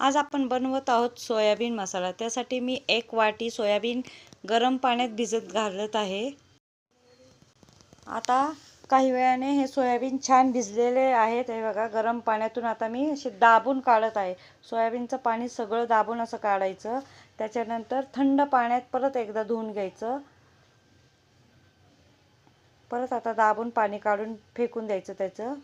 आज आपण बनवत आहोत सोयाबीन मसाला. त्यासाठी मी एक वाटी सोयाबीन गरम पाण्यात भिजत घालत आहे. आता काही वेळाने हे सोयाबीन छान भिजलेले आहेत हे बघा गरम पाण्यातून आता मी असे दाबून काढत आहे. सोयाबीनचं पाणी सगळं दाबून असं काढायचं. त्याच्यानंतर थंड पाण्यात परत एकदा धुवून घ्यायचं. परत आता दाबून पाणी काढून फेकून द्यायचं त्याचं.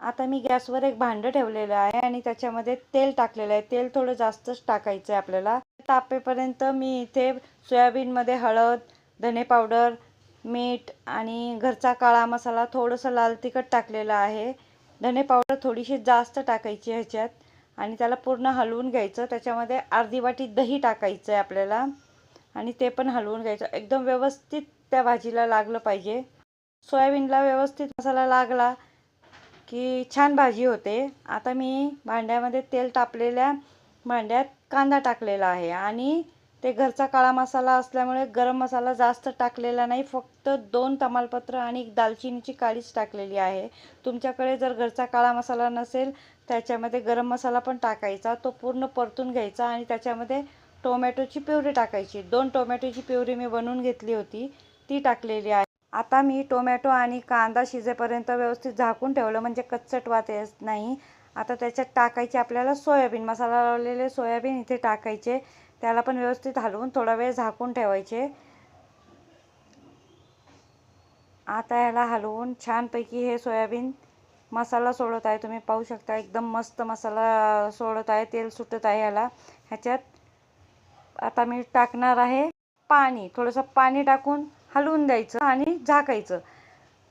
आता मी गॅसवर एक भांडं ठेवलेलं आहे आणि त्याच्यामध्ये तेल टाकलेलं आहे. तेल थोडं जास्तच टाकायचं आहे आपल्याला. तापेपर्यंत मी इथे सोयाबीनमध्ये हळद धने पावडर मीठ आणि घरचा काळा मसाला थोडंसं लाल तिखट टाकलेलं आहे. धने पावडर थोडीशी जास्त टाकायची ह्याच्यात आणि त्याला पूर्ण हलवून घ्यायचं. त्याच्यामध्ये अर्धी वाटी दही टाकायचं आहे आपल्याला आणि ते पण हलवून घ्यायचं. एकदम व्यवस्थित त्या भाजीला लागलं पाहिजे. सोयाबीनला व्यवस्थित मसाला लागला की छान भाजी होते. आता मी भांड्यामध्ये तेल तापलेल्या भांड्यात कांदा टाकलेला आहे आणि ते घरचा काळा मसाला असल्यामुळे गरम मसाला जास्त टाकलेला नाही. फक्त दोन तमालपत्र आणि दालचिनीची काळीच टाकलेली आहे. तुमच्याकडे जर घरचा काळा मसाला नसेल त्याच्यामध्ये गरम मसाला पण टाकायचा. तो पूर्ण परतून घ्यायचा आणि त्याच्यामध्ये टोमॅटोची प्युरी टाकायची. दोन टोमॅटोची प्युरी मी बनवून घेतली होती. ती टाकलेली आहे. आता मी टोमॅटो आणि कांदा शिजेपर्यंत व्यवस्थित झाकून ठेवलं म्हणजे कच्चट वात येत नाही. आता त्याच्यात टाकायचे आपल्याला सोयाबीन मसाला लावलेले सोयाबीन इथे टाकायचे. त्याला पण व्यवस्थित हलवून थोडा वेळ झाकून ठेवायचे. आता याला हलवून छानपैकी हे सोयाबीन मसाला सोडत आहे. तुम्ही पाहू शकता एकदम मस्त मसाला सोडत आहे. तेल सुटत आहे याला. ह्याच्यात आता मी टाकणार आहे पाणी. थोडंसं पाणी टाकून हलवून द्यायचं आणि झाकायचं.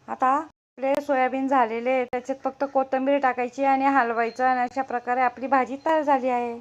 आता आपले सोयाबीन झालेले त्याच्यात फक्त कोथिंबीर टाकायची आणि हलवायचं आणि अशा प्रकारे आपली भाजी तयार झाली आहे.